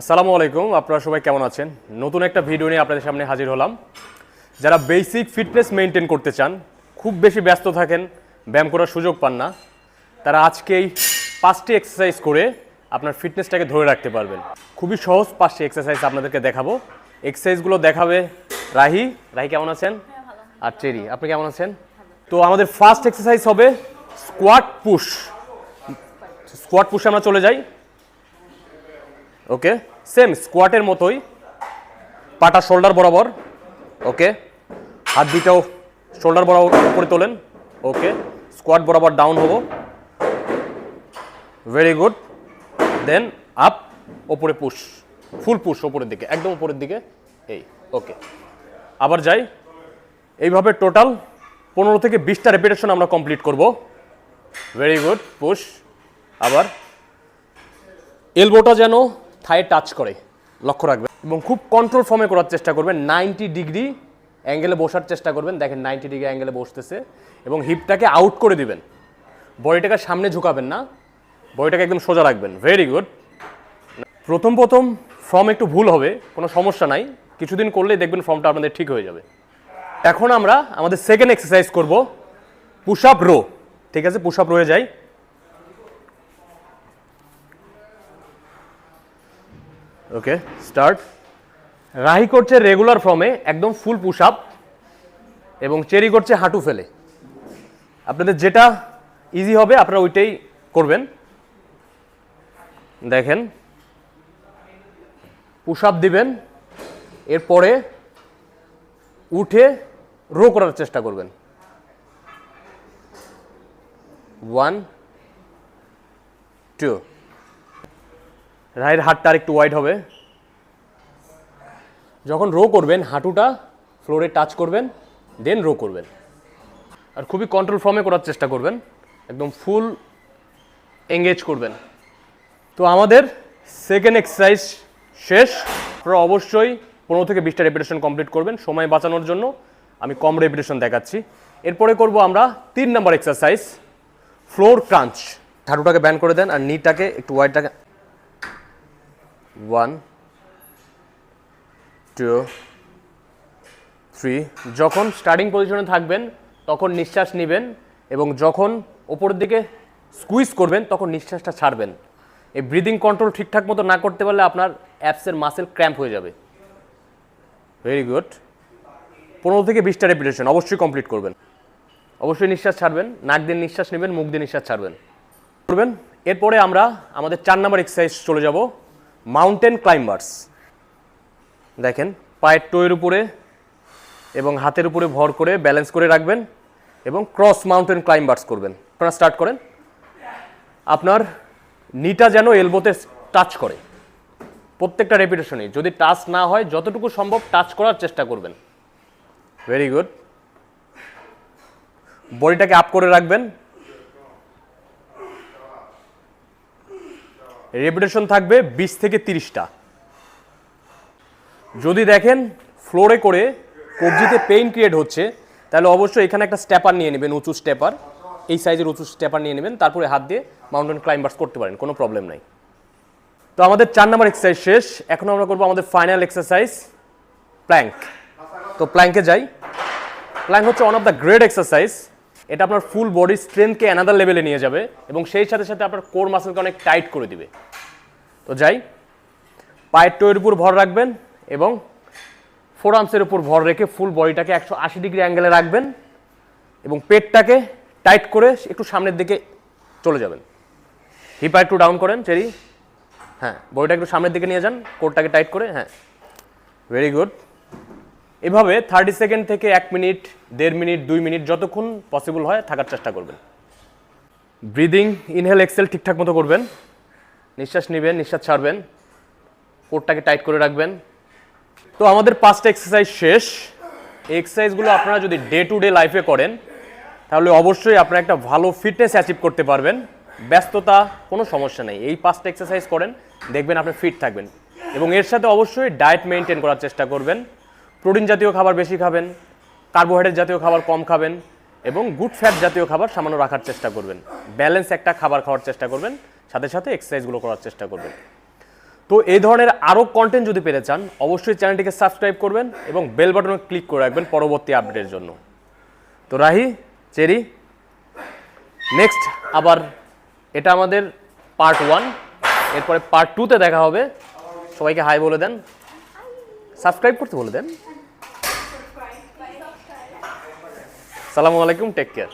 আসসালামু আলাইকুম আপনারা সবাই কেমন আছেন? নতুন একটা ভিডিও নিয়ে আপনাদের সামনে হাজির হলাম। যারা বেসিক ফিটনেস মেনটেন করতে চান খুব বেশি ব্যস্ত থাকেন ব্যায়াম করার সুযোগ পান না তারা আজকেই পাঁচটি এক্সারসাইজ করে আপনার ফিটনেসটাকে ধরে রাখতে পারবেন। খুবই সহজ পাঁচটি এক্সারসাইজ আপনাদেরকে দেখাবো। এক্সারসাইজগুলো দেখাবে রাহি। রাহি কেমন আছেন? আর চেরি আপনি কেমন আছেন? তো আমাদের ফার্স্ট এক্সারসাইজ হবে স্কোয়াট পুশ স্কোয়াট পুশে আমরা চলে যাই। ওকে? সেম স্কোয়াটের মতোই। পাটা শোল্ডার বরাবর। ওকে? হাত দুটাও শোল্ডার বরাবর উপরে তোলেন। ওকে? স্কোয়াট বরাবর ডাউন হব। ভেরি গুড দেন আপ ওপরে পুশ ফুল পুশ ওপরের দিকে, একদম উপরের দিকে। এই, ওকে। আবার যাই। এইভাবে টোটাল পনেরো থেকে বিশটা রেপিটেশন আমরা কমপ্লিট করব। ভেরি গুড পুশ আবার। এলবোটা যেন থায়ে টাচ করে, লক্ষ্য রাখবেন। এবং খুব কন্ট্রোল ফর্মে করার চেষ্টা করবেন নাইনটি ডিগ্রি অ্যাঙ্গেলে বসার চেষ্টা করবেন। দেখেন নাইনটি ডিগ্রি অ্যাঙ্গেলে বসতেছে এবং হিপটাকে আউট করে দিবেন। বডিটাকে সামনে ঝুঁকাবেন না, বডিটাকে একদম সোজা রাখবেন। ভেরি গুড প্রথম প্রথম ফর্ম একটু ভুল হবে, কোনো সমস্যা নাই। কিছুদিন করলেই দেখবেন ফর্মটা আপনাদের ঠিক হয়ে যাবে। এখন আমরা আমাদের সেকেন্ড এক্সারসাইজ করব পুশ আপ রো ঠিক আছে? পুশ আপ রয়ে যাই। ওকে স্টার্ট রাহি করছে রেগুলার ফর্মে একদম ফুল পুশ আপ এবং চেরি করছে হাঁটু ফেলে। আপনাদের যেটা ইজি হবে, আপনারা ওইটাই করবেন। দেখেন। পুশ আপ দিবেন, এরপরে উঠে রো করার চেষ্টা করবেন। ওয়ান টু রাইট হাতটা আর একটু ওয়াইড হবে। যখন রো করবেন, হাঁটুটা ফ্লোরে টাচ করবেন দেন রো করবেন। আর খুবই কন্ট্রোল ফর্মে করার চেষ্টা করবেন। একদম ফুল এঙ্গেজ করবেন। তো আমাদের সেকেন্ড এক্সারসাইজ শেষ। আপনারা অবশ্যই পনেরো থেকে বিশটা রেপিটেশন কমপ্লিট করবেন, সময় বাঁচানোর জন্য। আমি কম রেপিটেশন দেখাচ্ছি। এরপরে করব আমরা তিন নাম্বার এক্সারসাইজ ফ্লোর ক্রাঞ্চ হাঁটুটাকে ব্যান করে দেন আর নিটাকে একটু ওয়াইডটাকে ওয়ান টু থ্রি যখন স্টার্টিং পজিশনে থাকবেন, তখন নিঃশ্বাস নেবেন এবং যখন ওপরের দিকে স্কুইজ করবেন, তখন নিঃশ্বাসটা ছাড়বেন। এই ব্রিদিং কন্ট্রোল ঠিকঠাক মতো না করতে পারলে আপনার অ্যাপসের মাসেল ক্র্যাম্প হয়ে যাবে। ভেরি গুড পনেরো থেকে বিশটা রেপিটেশন অবশ্যই কমপ্লিট করবেন। অবশ্যই নিঃশ্বাস ছাড়বেন, নাক দিয়ে নিঃশ্বাস নেবেন, মুখ দিয়ে নিঃশ্বাস ছাড়বেন। করবেন। এরপরে আমরা আমাদের চার নম্বর এক্সারসাইজ চলে যাব। Mountain climbers. দেখেন, পায়ের টোয়ের উপরে এবং হাতের উপরে ভর করে ব্যালেন্স করে রাখবেন এবং ক্রস মাউন্টেন ক্লাইম্বার্স করবেন। আপনারা স্টার্ট করেন। আপনার নিটা যেন এলবোতে টাচ করে। প্রত্যেকটা রেপিটেশনে যদি টাচ না হয়, যতটুকু সম্ভব টাচ করার চেষ্টা করবেন। ভেরি গুড বডিটাকে আপ করে রাখবেন। রেপিটেশন থাকবে বিশ থেকে তিরিশটা। যদি দেখেন, ফ্লোরে করে কবজিতে পেইন ক্রিয়েট হচ্ছে, তাহলে অবশ্যই এখানে একটা স্টেপার নিয়ে নেবেন, উঁচু স্টেপার এই সাইজের উঁচু স্টেপার নিয়ে নেবেন, তারপরে হাত দিয়ে মাউন্টেন ক্লাইম্বার্স করতে পারেন, কোনো প্রবলেম নাই। তো আমাদের চার নম্বর এক্সারসাইজ শেষ, এখন আমরা করব আমাদের ফাইনাল এক্সারসাইজ প্ল্যাঙ্ক তো প্ল্যাঙ্কে যাই। প্ল্যাঙ্ক হচ্ছে one of the great exercise এটা আপনার ফুল বডি স্ট্রেংথকে অ্যানাদার লেভেলে নিয়ে যাবে এবং সেই সাথে সাথে আপনার কোর মাসেলকে অনেক টাইট করে দিবে। তো যাই, পায়ের টোয়ের উপর ভর রাখবেন এবং ফোর আর্মসের উপর ভর রেখে ফুল বডিটাকে একশো আশি ডিগ্রি অ্যাঙ্গেলে রাখবেন এবং পেটটাকে টাইট করে একটু সামনের দিকে চলে যাবেন। হিপা একটু ডাউন করেন, চেরি। হ্যাঁ বডিটা একটু সামনের দিকে নিয়ে যান কোটটাকে টাইট করে হ্যাঁ। ভেরি গুড এভাবে থার্টি সেকেন্ড থেকে এক মিনিট দেড় মিনিট দুই মিনিট যতক্ষণ পসিবল হয় থাকার চেষ্টা করবেন। ব্রিদিং ইনহেল এক্সেল ঠিকঠাক মতো করবেন। নিঃশ্বাস নেবেন, নিঃশ্বাস ছাড়বেন। কোটটাকে টাইট করে রাখবেন। তো আমাদের পাঁচটা এক্সারসাইজ শেষ। এই এক্সারসাইজগুলো আপনারা যদি ডে টু ডে লাইফে করেন, তাহলে অবশ্যই আপনারা একটা ভালো ফিটনেস অ্যাচিভ করতে পারবেন। ব্যস্ততা, কোনো সমস্যা নেই। এই পাঁচটা এক্সারসাইজ করেন, দেখবেন আপনি ফিট থাকবেন। এবং এর সাথে অবশ্যই ডায়েট মেনটেন করার চেষ্টা করবেন। প্রোটিন জাতীয় খাবার বেশি খাবেন, কার্বোহাইড্রেট জাতীয় খাবার কম খাবেন এবং গুড ফ্যাট জাতীয় খাবার সামান্য রাখার চেষ্টা করবেন। ব্যালেন্স একটা খাবার খাওয়ার চেষ্টা করবেন, সাথে সাথে এক্সারসাইজগুলো করার চেষ্টা করবেন। তো এই ধরনের আরও কন্টেন্ট যদি পেতে চান, অবশ্যই চ্যানেলটিকে সাবস্ক্রাইব করবেন এবং বেল বাটনে ক্লিক করে রাখবেন পরবর্তী আপডেটের জন্য। তো রাহি, চেরি নেক্সট আবার এটা আমাদের পার্ট ওয়ান এরপরে পার্ট টুতে দেখা হবে। সবাইকে হাই বলে দেন। সাবস্ক্রাইব করতে বলে দেন। সালামু আলাইকুম টেক কেয়ার।